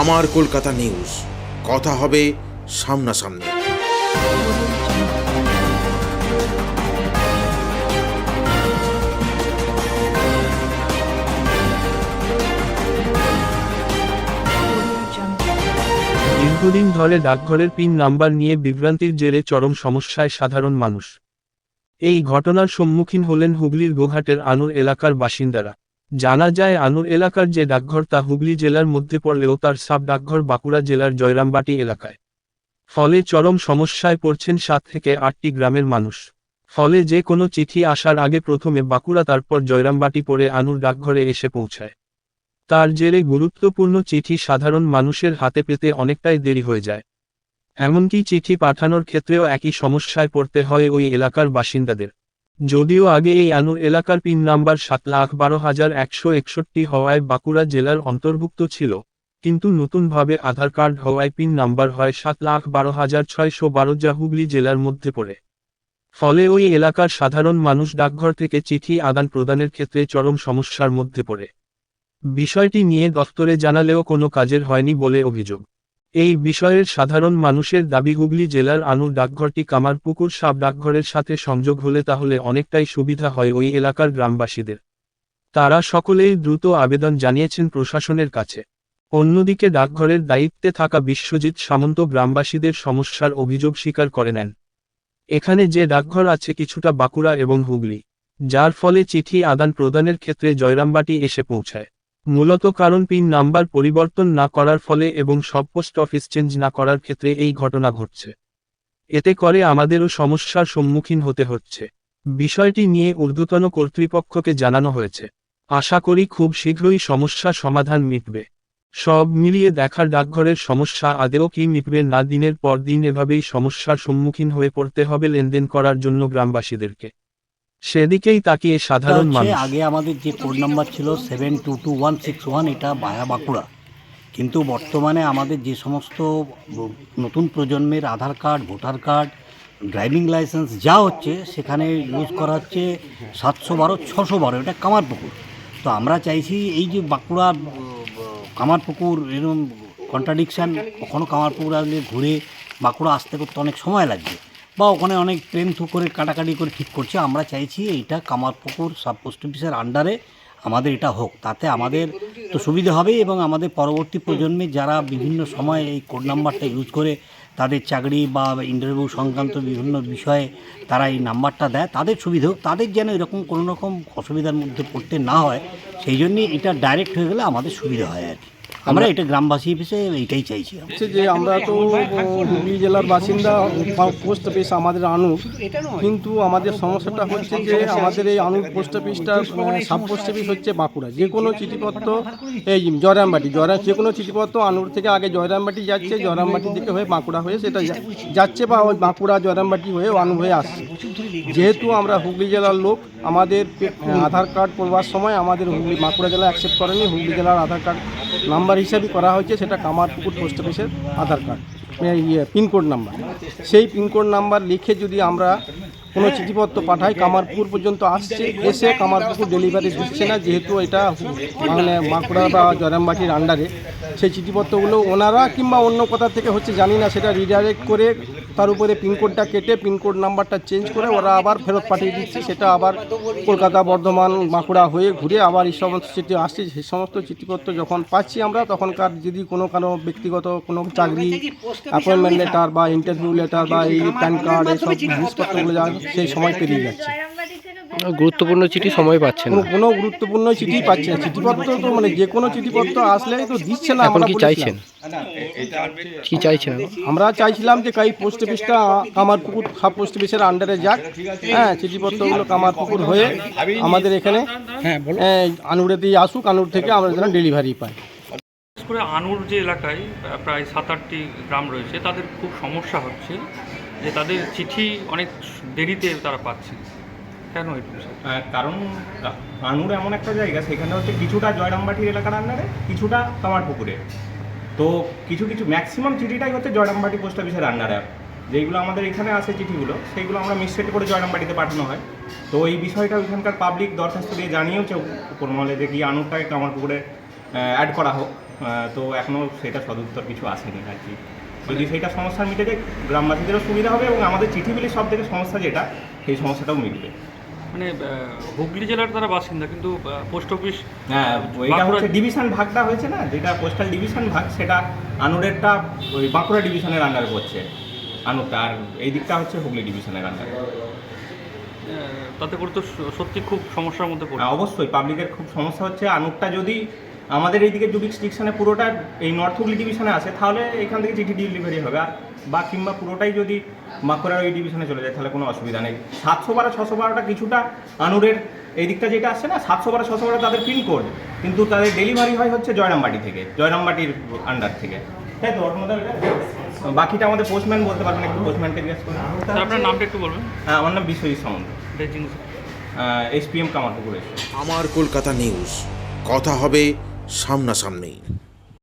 আমার কলকাতা নিউজ। কথা হবে সামনাসামনি। দীর্ঘদিন ধরে ডাকঘরের পিন নাম্বার নিয়ে বিভ্রান্তির জেরে চরম সমস্যায় সাধারণ মানুষ। এই ঘটনার সম্মুখীন হলেন হুগলির গোঘাটের আনুর এলাকার বাসিন্দারা। জানা যায় আনুর এলাকার যে ডাকঘর তা হুগলি জেলার মধ্যে পড়লেও তার সাব ডাকঘর বাঁকুড়া জেলার জয়রামবাটি এলাকায়। ফলে চরম সমস্যায় পড়ছেন সাত থেকে আটটি গ্রামের মানুষ। ফলে যে কোনো চিঠি আসার আগে প্রথমে বাঁকুড়া তারপর জয়রামবাটি পড়ে আনুর ডাকঘরে এসে পৌঁছায়। তার জেরে গুরুত্বপূর্ণ চিঠি সাধারণ মানুষের হাতে পেতে অনেকটাই দেরি হয়ে যায়। এমনকি চিঠি পাঠানোর ক্ষেত্রেও একই সমস্যায় পড়তে হয় ওই এলাকার বাসিন্দাদের। যদিও আগে এই আনুর এলাকার পিন নাম্বার সাত লাখ বারো হাজার একশো একষট্টি হওয়ায় বাঁকুড়া জেলার অন্তর্ভুক্ত ছিল, কিন্তু নতুনভাবে আধার কার্ড হওয়ায় পিন নাম্বার হয় সাত লাখ বারো হাজার ছয়শো বারো যা হুগলি জেলার মধ্যে পড়ে। ফলে ওই এলাকার সাধারণ মানুষ ডাকঘর থেকে চিঠি আদান প্রদানের ক্ষেত্রে চরম সমস্যার মধ্যে পড়ে। বিষয়টি নিয়ে দফতরে জানালেও কোনো কাজের হয়নি বলে অভিযোগ। এই বিষয়ের সাধারণ মানুষের দাবি হুগলি জেলার আনুর ডাকঘরটি কামারপুকুর সাব ডাকঘরের সাথে সংযোগ হলে তাহলে অনেকটাই সুবিধা হয় ওই এলাকার গ্রামবাসীদের। তারা সকলেই দ্রুত আবেদন জানিয়েছেন প্রশাসনের কাছে। অন্যদিকে ডাকঘরের দায়িত্বে থাকা বিশ্বজিৎ সামন্ত গ্রামবাসীদের সমস্যার অভিযোগ স্বীকার করে নেন। এখানে যে ডাকঘর আছে কিছুটা বাঁকুড়া এবং হুগলি, যার ফলে চিঠি আদান প্রদানের ক্ষেত্রে জয়রামবাটি এসে পৌঁছায়। মূলত কারণ পিন নাম্বার পরিবর্তন না করার ফলে এবং সব পোস্ট অফিস চেঞ্জ না করার ক্ষেত্রে এই ঘটনা ঘটছে। এতে করে আমাদেরও সমস্যার সম্মুখীন হতে হচ্ছে। বিষয়টি নিয়ে ঊর্ধ্বতন কর্তৃপক্ষকে জানানো হয়েছে। আশা করি খুব শীঘ্রই সমস্যা সমাধান মিটবে। সব মিলিয়ে দেখার ডাকঘরের সমস্যা আদেও কি মিটবে না দিনের পর দিন এভাবেই সমস্যার সম্মুখীন হয়ে পড়তে হবে লেনদেন করার জন্য গ্রামবাসীদেরকে। সেদিকেই তাকিয়ে সাধারণ হচ্ছে মানুষ। আগে আমাদের যে কোড নাম্বার ছিল seven two two one six one এটা বায়া বাঁকুড়া। কিন্তু বর্তমানে আমাদের যে সমস্ত নতুন প্রজন্মের Aadhaar card voter card driving licence যা হচ্ছে সেখানে ইউজ করা হচ্ছে সাতশো বারো ছশো বারো এটা কামারপুকুর। তো আমরা চাইছি এই যে বাঁকুড়া কামারপুকুর এরকম কন্ট্রাডিকশান কখনও কামারপুকুর আসলে ঘুরে বাঁকুড়া আসতে করতে অনেক সময় লাগবে। বা ওখানে অনেক ট্রেন থু করে কাটাকাটি করে ঠিক করছে। আমরা চাইছি এইটা কামারপুকুর সাব পোস্ট অফিসের আন্ডারে আমাদের এটা হোক। তাতে আমাদের তো সুবিধা হবে এবং আমাদের পরবর্তী প্রজন্মে যারা বিভিন্ন সময় এই কোড নাম্বারটা ইউজ করে তাদের চাকরি বা ইন্টারভিউ সংক্রান্ত বিভিন্ন বিষয়ে তারা এই নাম্বারটা দেয়, তাদের সুবিধা হোক। তাদের যেন এরকম কোনো রকম অসুবিধার মধ্যে পড়তে না হয়, সেই জন্যই এটা ডাইরেক্ট হয়ে গেলে আমাদের সুবিধা হয় আর কি। আমরা এটা গ্রামবাসী হিসেবে এইটাই চাইছি হচ্ছে যে আমরা তো হুগলি জেলার বাসিন্দা পোস্ট অফিস আমাদের আনুর কিন্তু আমাদের সমস্যাটা হচ্ছে যে আমাদের এই আনুর পোস্ট অফিসটা সাব পোস্ট অফিস হচ্ছে বাঁকুড়া। যে কোনো চিঠিপত্র, এই জয়রামবাটি, জয়রাম যে কোনো চিঠিপত্র আনুর থেকে আগে জয়রামবাটি যাচ্ছে, জয়রামবাটি থেকে হয়ে বাঁকুড়া হয়ে সেটা যাচ্ছে বা ওই বাঁকুড়া জয়রামবাটি হয়ে আনু হয়ে আসছে। যেহেতু আমরা হুগলি জেলার লোক, আমাদের আধার কার্ড করবার সময় আমাদের হুগলি বাঁকুড়া জেলা অ্যাকসেপ্ট করেনি, হুগলি জেলার আধার কার্ড নাম্বার হিসাবে করা হয়েছে, সেটা কামারপুকুর পোস্ট অফিসের আধার কার্ড ইয়ে পিনকোড নাম্বার সেই পিনকোড নাম্বার লিখে যদি আমরা কোনো চিঠিপত্র পাঠাই, কামারপুকুর পর্যন্ত আসছে, এসে কামারপুকুর ডেলিভারি দিচ্ছে না, যেহেতু এটা মানে বাঁকুড়া বা জরামবাটির আন্ডারে সেই চিঠিপত্রগুলো ওনারা কিংবা অন্য কোথা থেকে হচ্ছে জানি না, সেটা রিডাইরেক্ট করে তার উপরে পিনকোডটা কেটে পিনকোড নাম্বারটা চেঞ্জ করে ওরা আবার ফেরত পাঠিয়ে দিচ্ছে। সেটা আবার কলকাতা বর্ধমান বাঁকুড়া হয়ে ঘুরে আবার এই সমস্ত চিঠি আসছে। সেই সমস্ত চিঠিপত্র যখন পাচ্ছি আমরা, তখনকার যদি কোনো কারও ব্যক্তিগত কোনো চাকরি অ্যাপয়েন্টমেন্ট লেটার বা ইন্টারভিউ লেটার বা এই প্যান কার্ড এইসব জিনিসপত্রগুলো যা সেই সময় পেরিয়ে যাচ্ছে। গুরুত্বপূর্ণ চিঠি সময় পাচ্ছেন কোনো না। কোনো গুরুত্বপূর্ণ চিঠি পাচ্ছে না। চিঠিপত্র তো মানে যে কোনো চিঠিপত্র আসলে তো দিচ্ছে না এখন কি চাইছেন? কি চাইছেন আমরা চাইছিলাম যে কাই পোস্ট অফিসটা কামারপুকুর সাব পোস্ট অফিসের আন্ডারে যাক। হ্যাঁ চিঠিপত্রগুলো কামারপুকুর হয়ে আমাদের এখানে হ্যাঁ আনুরেতেই আসুক আনুর থেকে আমরা যেন ডেলিভারি পাই। বিশেষ করে আনুর যে এলাকায় প্রায় সাত আটটি গ্রাম রয়েছে তাদের খুব সমস্যা হচ্ছে যে তাদের চিঠি অনেক দেরিতে তারা পাচ্ছে। কেন কারণ আনুর এমন একটা জায়গা, সেখানে হচ্ছে কিছুটা জয়রামবাটির এলাকার আন্ডারে, কিছুটা কামারপুকুরে তো কিছু কিছু ম্যাক্সিমাম চিঠিটাই হচ্ছে জয়রামবাটি পোস্ট অফিসের আন্ডারে। যেগুলো আমাদের এখানে আসে চিঠিগুলো, সেইগুলো আমরা মিসসেট করে জয়রামবাটিতে পাঠানো হয়। তো এই বিষয়টা ওইখানকার পাবলিক দরখাস্ত দিয়ে জানিয়েওছে উপর মহলে যে কি আনুরটাকে কামারপুকুরে অ্যাড করা হোক। তো এখনও সেটা সদুত্তর কিছু আসেনি আর কি। যদি সেইটা সমস্যা মিটে যায়, গ্রামবাসীদেরও সুবিধা হবে এবং আমাদের চিঠি চিঠিগুলির সব থেকে সমস্যা যেটা, সেই সমস্যাটাও মিটবে। মানে হুগলি জেলার তারা বাসিন্দা কিন্তু পোস্ট অফিস হ্যাঁ এটা হচ্ছে ডিভিশন ভাগটা হয়েছে না? যেটা পোস্টাল ডিভিশন ভাগ সেটা আনুরেরটা ওই বাঁকুড়া ডিভিশনের আন্ডারে পড়ছে আনুরটা। আর এই দিকটা হচ্ছে হুগলি ডিভিশনের আন্ডারে তাতে করে তো সত্যি খুব সমস্যার মধ্যে পড়ে হ্যাঁ, অবশ্যই পাবলিকের খুব সমস্যা হচ্ছে। আনুরটা যদি আমাদের এইদিকে জুডিকস্ট্রিকশনে পুরোটা এই নর্থ হুগলি ডিভিশনে আসে তাহলে এখান থেকে চিঠি ডেলিভারি হবে। আর বা কিংবা পুরোটাই যদি বাঁকুড়ার ওই ডিভিশনে চলে যায় তাহলে কোনো অসুবিধা নেই। সাতশো বারো ছশো বারোটা কিছুটা আনুরের এই দিকটা যেটা আসছে না সাতশো বারো ছশো বারো তাদের পিনকোড কিন্তু তাদের ডেলিভারি হয় হচ্ছে জয়রামবাটি থেকে জয়রামবাটির আন্ডার থেকে। তাই তো অটোমোবাইল বাকিটা আমাদের পোস্টম্যান বলতে পারবেন একটু পোস্টম্যানকে জিজ্ঞেস করুন। আপনার নামটা একটু বলবেন। হ্যাঁ আমার নাম বিশ্বজিৎ সামন্ত। এসপিএম কামারপুকুর আমার কলকাতা নিউজ কথা হবে সামনাসামনি।